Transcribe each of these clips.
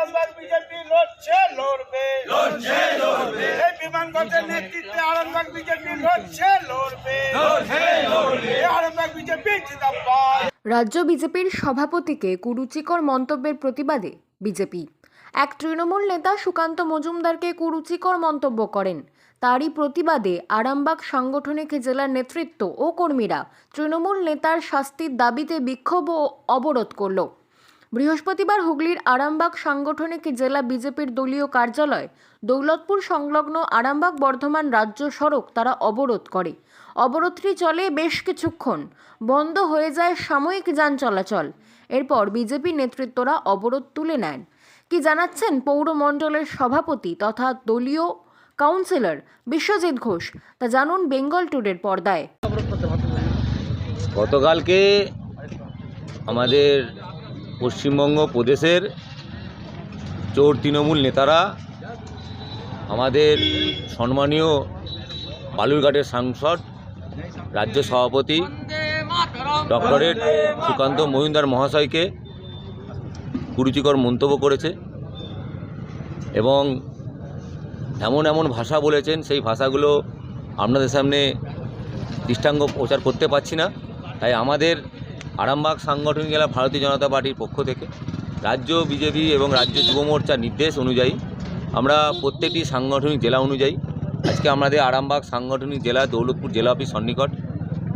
Arambagh BJP লড়ছে লড়বে। লড়ছে লড়বে। এই নেতৃত্বে আরামবাগ বিজেপি লড়ছে লড়বে। লড়ছে লড়বে। আরামবাগ বিজেপি জিন্দাবাদ। রাজ্য বিজেপির সভাপতিকে কুরুচিকর মন্তব্যের প্রতিবাদে বিজেপি। এক তৃণমূল নেতা সুকান্ত মজুমদারকে কুরুচিকর মন্তব্য করেন। তারই প্রতিবাদে আরামবাগ সাংগঠনিক জেলার নেতৃত্ব ও কর্মীরা তৃণমূল নেতার শাস্তির দাবিতে বিক্ষোভ ও অবরোধ করল। বৃহস্পতিবার হুগলির আরামবাগ সাংগঠনিক জেলা বিজেপির দলীয় কার্যালয়, দৌলতপুর সংলগ্ন আরামবাগ বর্ধমান রাজ্য সড়ক তারা অবরোধ করে। অবরোধটি চলে বেশ কিছুক্ষণ। বন্ধ হয়ে যায় সাময়িক যান চলাচল। এরপর বিজেপি নেতৃত্বরা অবরোধ তুলে নেন। কি জানাচ্ছেন পৌরমণ্ডলের সভাপতি তথা দলীয় কাউন্সিলর বিশ্বজিৎ ঘোষ? তা জানুন বেঙ্গল টুডের পর্দায়। গতকালকে আমাদের পশ্চিমবঙ্গ প্রদেশের চোর তৃণমূল নেতারা আমাদের সম্মানীয় বালুরঘাটের সাংসদ, রাজ্য সভাপতি, ডক্টরেট সুকান্ত মহিন্দার মহাশয়কে কুরুচিকর মন্তব্য করেছে এবং এমন এমন ভাষা বলেছেন, সেই ভাষাগুলো আপনাদের সামনে দৃষ্টাঙ্গ প্রচার করতে পারছি না। তাই আমাদের আরামবাগ সাংগঠনিক জেলা ভারতীয় জনতা পার্টির পক্ষ থেকে রাজ্য বিজেপি এবং রাজ্য যুব মোর্চার নির্দেশ অনুযায়ী আমরা প্রত্যেকটি সাংগঠনিক জেলা অনুযায়ী আজকে আমাদের আরামবাগ সাংগঠনিক জেলা দৌলতপুর জেলা অফিস সন্নিকট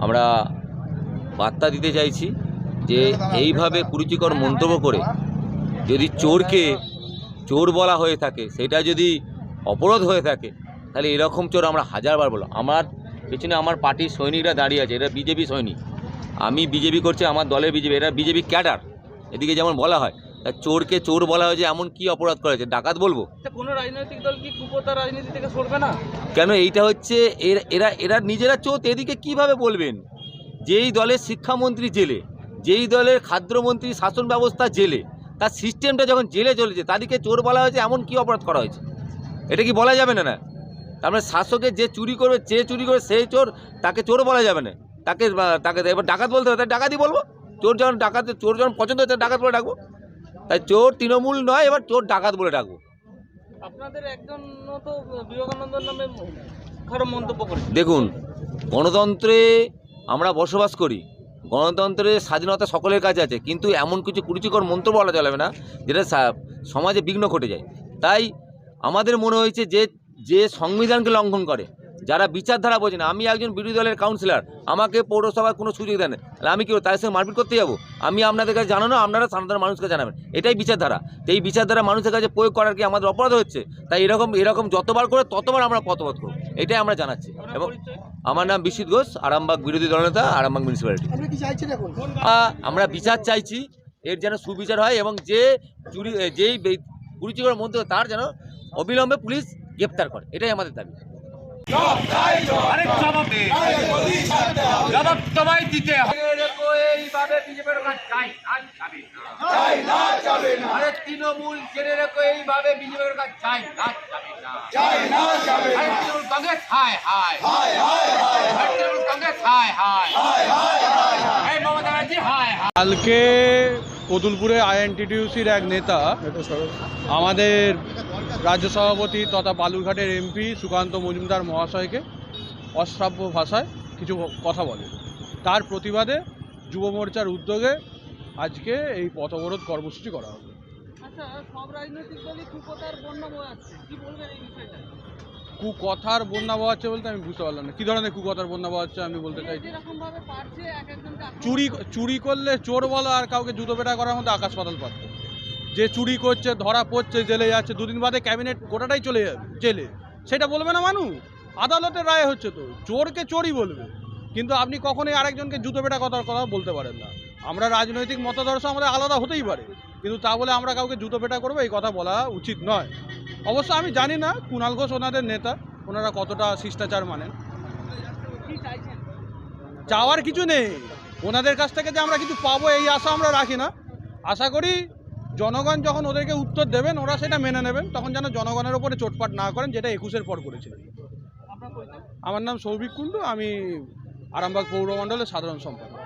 আমরা বার্তা দিতে চাইছি যে এইভাবে কুরুচিকর মন্তব্য করে যদি চোরকে চোর বলা হয়ে থাকে, সেটা যদি অপরাধ হয়ে থাকে, তাহলে এরকম চোর আমরা হাজারবার বলো আমার পেছনে আমার পার্টির সৈনিকরা দাঁড়িয়ে আছে এটা বিজেপি সৈনিক। আমি বিজেপি করছি আমার দলের বিজেপি এরা বিজেপি ক্যাডার। এদিকে যেমন বলা হয় তা চোরকে চোর বলা হয়েছে এমন কি অপরাধ করেছে? ডাকাত বলব? কোনো রাজনৈতিক দল কি কুপতার রাজনীতি থেকে সরবে না? কেন এইটা হচ্ছে এর এরা এরা নিজেরা চোত এদিকে কীভাবে বলবেন? যেই দলের শিক্ষামন্ত্রী জেলে যেই দলের খাদ্যমন্ত্রী শাসন ব্যবস্থা জেলে তার সিস্টেমটা যখন জেলে চলেছে তাদেরকে চোর বলা হয়েছে এমন কি অপরাধ করা হয়েছে? এটা কি বলা যাবে না না? তার মানে শাসকের যে চুরি করবে যে চুরি করবে সেই চোর তাকে চোর বলা যাবে না। তাকে তাকে এবার ডাকাত বলতে হবে তাই ডাকাতই বলব? চোর যখন ডাকাত চোর যখন পছন্দ হচ্ছে ডাকাত বলে ডাকবো। তাই চোর তৃণমূল নয় এবার চোর ডাকাত বলে ডাকবো। আপনাদের একজন তো বিবেকানন্দর নামে খারাপ মন্তব্য করেছে। দেখুন গণতন্ত্রে আমরা বসবাস করি গণতন্ত্রে স্বাধীনতা সকলের কাছে আছে কিন্তু এমন কিছু কুরুচিকর মন্ত্র বলা যাবে না যেটা সমাজে বিঘ্ন ঘটে যায়। তাই আমাদের মনে হয়েছে যে যে সংবিধানকে লঙ্ঘন করে যারা বিচারধারা বোঝে না আমি একজন বিরোধী দলের কাউন্সিলর আমাকে পৌরসভায় কোনো সুযোগ দেন। তাহলে আমি কি? তাদের সঙ্গে মারপিট করতে যাব? আমি আপনাদের কাছে জানানো আপনারা সাধারণ মানুষকে জানাবেন। এটাই বিচারধারা। তো এই বিচারধারা মানুষের কাছে প্রয়োগ করার কি আমাদের অপরাধ হচ্ছে? তাই এরকম এরকম যতবার করে ততবার আমরা পথবোধ করব। এটাই আমরা জানাচ্ছি। এবং আমার নাম বিশ্বজিৎ ঘোষ আরামবাগ বিরোধী দলনেতা আরামবাগ মিউনিসিপ্যালিটি আমরা বিচার চাইছি এর যেন সুবিচার হয় এবং যে চুরি যেই কুরুচিকর মধ্যে তার যেন অবিলম্বে পুলিশ গ্রেপ্তার করে। এটাই আমাদের দাবি। তৃণমূল এইভাবে না চাই না। হায় হায়। হায় হায়। হায় কালকে কতুলপুরে আইএনটিটিউসির এক নেতা আমাদের রাজ্য সভাপতি তথা বালুরঘাটের এমপি সুকান্ত মজুমদার মহাশয়কে অশ্রাব্য ভাষায় কিছু কথা বলে। তার প্রতিবাদে যুব মোর্চার উদ্যোগে আজকে এই পথ অবরোধ কর্মসূচি করা হবে। আচ্ছা বন্যা বয়াচ্ছে কুকথার বন্যা বওয়াচ্ছে বলতে আমি বুঝতে পারলাম না। কী ধরনের কুকথার বন্যা বওয়াচ্ছে আমি বলতে আক্রমণ চুরি চুরি করলে চোর বলা আর কাউকে জুতো পেটা করার মধ্যে আকাশ পাতাল পারত যে চুরি করছে, ধরা পড়ছে, জেলে যাচ্ছে, দুদিন বাদে ক্যাবিনেট গোটাটাই চলে যাবে, জেলে। সেটা বলবে না মানুষ? আদালতের রায় হচ্ছে তো। চোরকে চোরই বলবে। কিন্তু আপনি কখনোই আরেকজনকে জুতো পেটা কথার কথা বলতে পারেন না। আমরা রাজনৈতিক মতাদর্শ আমাদের আলাদা হতেই পারে। কিন্তু তা বলে আমরা কাউকে জুতো পেটা করব, এই কথা বলা উচিত নয়। অবশ্য আমি জানি না কুণাল ঘোষ ওনাদের নেতা। ওনারা কতটা শিষ্টাচার মানেন। চাওয়ার কিছু নেই। ওনাদের কাছ থেকে যে আমরা কিছু পাবো, এই আশা আমরা রাখি না। আশা করি জনগণ যখন ওদেরকে উত্তর দেবেন ওরা সেটা মেনে নেবেন। তখন যেন জনগণের ওপরে চোটপাট না করেন যেটা একুশের পর করেছিলেন। আমার নাম সৌভিক কুণ্ডু আমি আরামবাগ পৌরমণ্ডলের সাধারণ সম্পাদক।